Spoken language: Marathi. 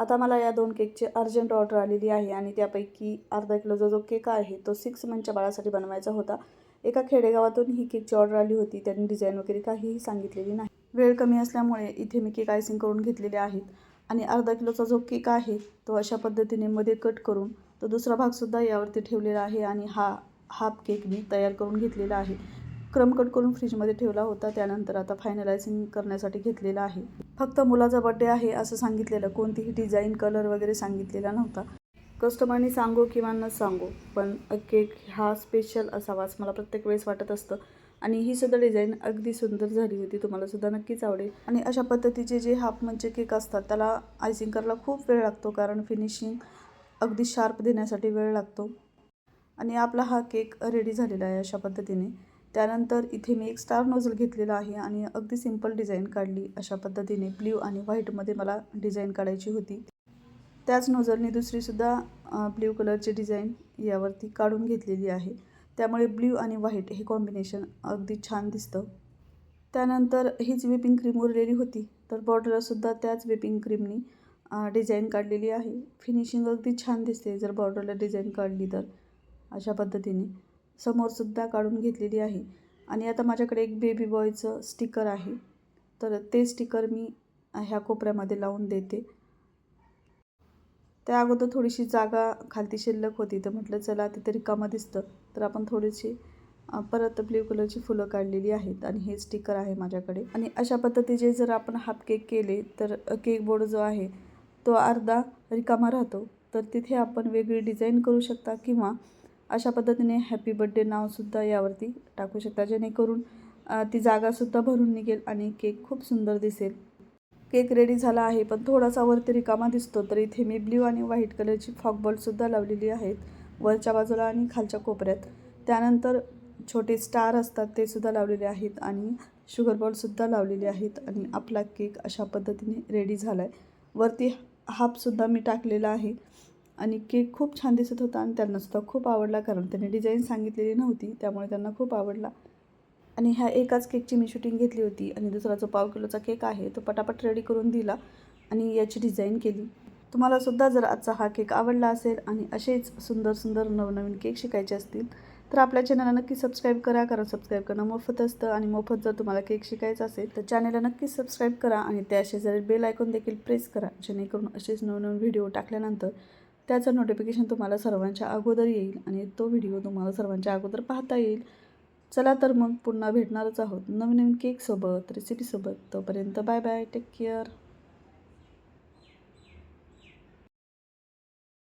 आता मला या दोन केकची अर्जंट ऑर्डर आलेली आहे आणि त्यापैकी अर्धा किलोचा जो केक आहे तो सिक्स मंथच्या बाळासाठी बनवायचा होता. एका खेडेगावातून ही केकची ऑर्डर आली होती. त्यांनी डिझाईन वगैरे काहीही सांगितलेली नाही. वेळ कमी असल्यामुळे इथे मी केक आयसिंग करून घेतलेले आहेत आणि अर्धा किलोचा जो केक आहे तो अशा पद्धतीने मध्ये कट करून तो दुसरा भागसुद्धा यावरती ठेवलेला आहे आणि हा हाफ केक मी तयार करून घेतलेला आहे. क्रम कट करून फ्रीजमध्ये ठेवला होता. त्यानंतर आता फायनलायझिंग करण्यासाठी घेतलेला आहे. फक्त मुलाचा बड्डे आहे असं सांगितलेलं. कोणतीही डिझाईन कलर वगैरे सांगितलेला नव्हता. कस्टमरनी सांगो किंवा न सांगो पण केक हा स्पेशल असावाच. मला प्रत्येक वेळेस वाटत असतं. आणि ही सुद्धा डिझाईन अगदी सुंदर झाली होती. तुम्हाला सुद्धा नक्कीच आवडेल. आणि अशा पद्धतीचे जे हाफ म्हणजे केक असतात त्याला आयसिंग करायला खूप वेळ लागतो कारण फिनिशिंग अगदी शार्प देण्यासाठी वेळ लागतो. आणि आपला हा केक रेडी झालेला आहे अशा पद्धतीने. त्यानंतर इथे मी एक स्टार नोझल घेतलेला आहे आणि अगदी सिंपल डिझाईन काढली. अशा पद्धतीने ब्ल्यू आणि व्हाईटमध्ये मला डिझाईन काढायची होती. त्याच नोझलने दुसरीसुद्धा ब्ल्यू कलरची डिझाईन यावरती काढून घेतलेली आहे. त्यामुळे ब्ल्यू आणि व्हाईट हे कॉम्बिनेशन अगदी छान दिसतं. त्यानंतर हीच व्हिपिंग क्रीम उरलेली होती. तर बॉर्डरलासुद्धा त्याच व्हिपिंग क्रीमनी डिझाईन काढलेली आहे. फिनिशिंग अगदी छान दिसते जर बॉर्डरला डिझाईन काढली तर. अशा पद्धतीने. समोरसुद्धा काढून घेतलेली आहे. आणि आता माझ्याकडे एक बेबी बॉयचं स्टिकर आहे. तर ते स्टिकर मी ह्या कोपऱ्यामध्ये लावून देते. त्या अगोदर थोडीशी जागा खालती शिल्लक होती. तर म्हटलं चला तिथे रिकामं दिसतं. तर आपण थोडीशी परत ब्ल्यू कलरची फुलं काढलेली आहेत. आणि हे स्टिकर आहे माझ्याकडे. आणि अशा पद्धतीचे जर आपण हाफ केक केले तर केक बोर्ड जो आहे तो अर्धा रिकामा राहतो. तर तिथे आपण वेगळी डिझाईन करू शकता किंवा अशा पद्धतीने हॅपी बड्डे नावसुद्धा यावरती टाकू शकता. जेणेकरून ती जागासुद्धा भरून निघेल आणि केक खूप सुंदर दिसेल. केक रेडी झाला आहे पण थोडासा वरती रिकामा दिसतो तर इथे मी ब्ल्यू आणि व्हाईट कलरची फॉकबॉलसुद्धा लावलेली आहेत वरच्या बाजूला आणि खालच्या कोपऱ्यात. त्यानंतर छोटे स्टार असतात ते सुद्धा लावलेले आहेत आणि शुगर बॉलसुद्धा लावलेले आहेत आणि आपला केक अशा पद्धतीने रेडी झाला आहे वरती हाफसुद्धा मी टाकलेला आहे. आणि केक खूप छान दिसत होता आणि त्यांनासुद्धा खूप आवडला कारण त्यांनी डिझाईन सांगितलेली नव्हती त्यामुळे त्यांना खूप आवडला. आणि ह्या एकाच केकची मी शूटिंग घेतली होती आणि दुसरा जो पाव किलोचा केक आहे तो पटापट रेडी करून दिला आणि याची डिझाईन केली. तुम्हाला सुद्धा जर आजचा हा केक आवडला असेल आणि असेच सुंदर सुंदर नवनवीन केक शिकायचे असतील तर आपल्या चॅनलला नक्की सबस्क्राईब करा कारण सबस्क्राईब करणं मोफत असतं आणि मोफत जर तुम्हाला केक शिकायचा असेल तर चॅनलला नक्कीच सबस्क्राईब करा आणि त्या शेजारी बेल आयकॉन देखील प्रेस करा जेणेकरून असेच नवनवीन व्हिडिओ टाकल्यानंतर त्याचं नोटिफिकेशन तुम्हाला सर्वांच्या अगोदर येईल आणि तो व्हिडिओ तुम्हाला सर्वांच्या अगोदर पाहता येईल. चला तर मग पुन्हा भेटणारच आहोत नवीन नवीन केकसोबत रेसिपीसोबत तोपर्यंत बाय बाय टेक केअर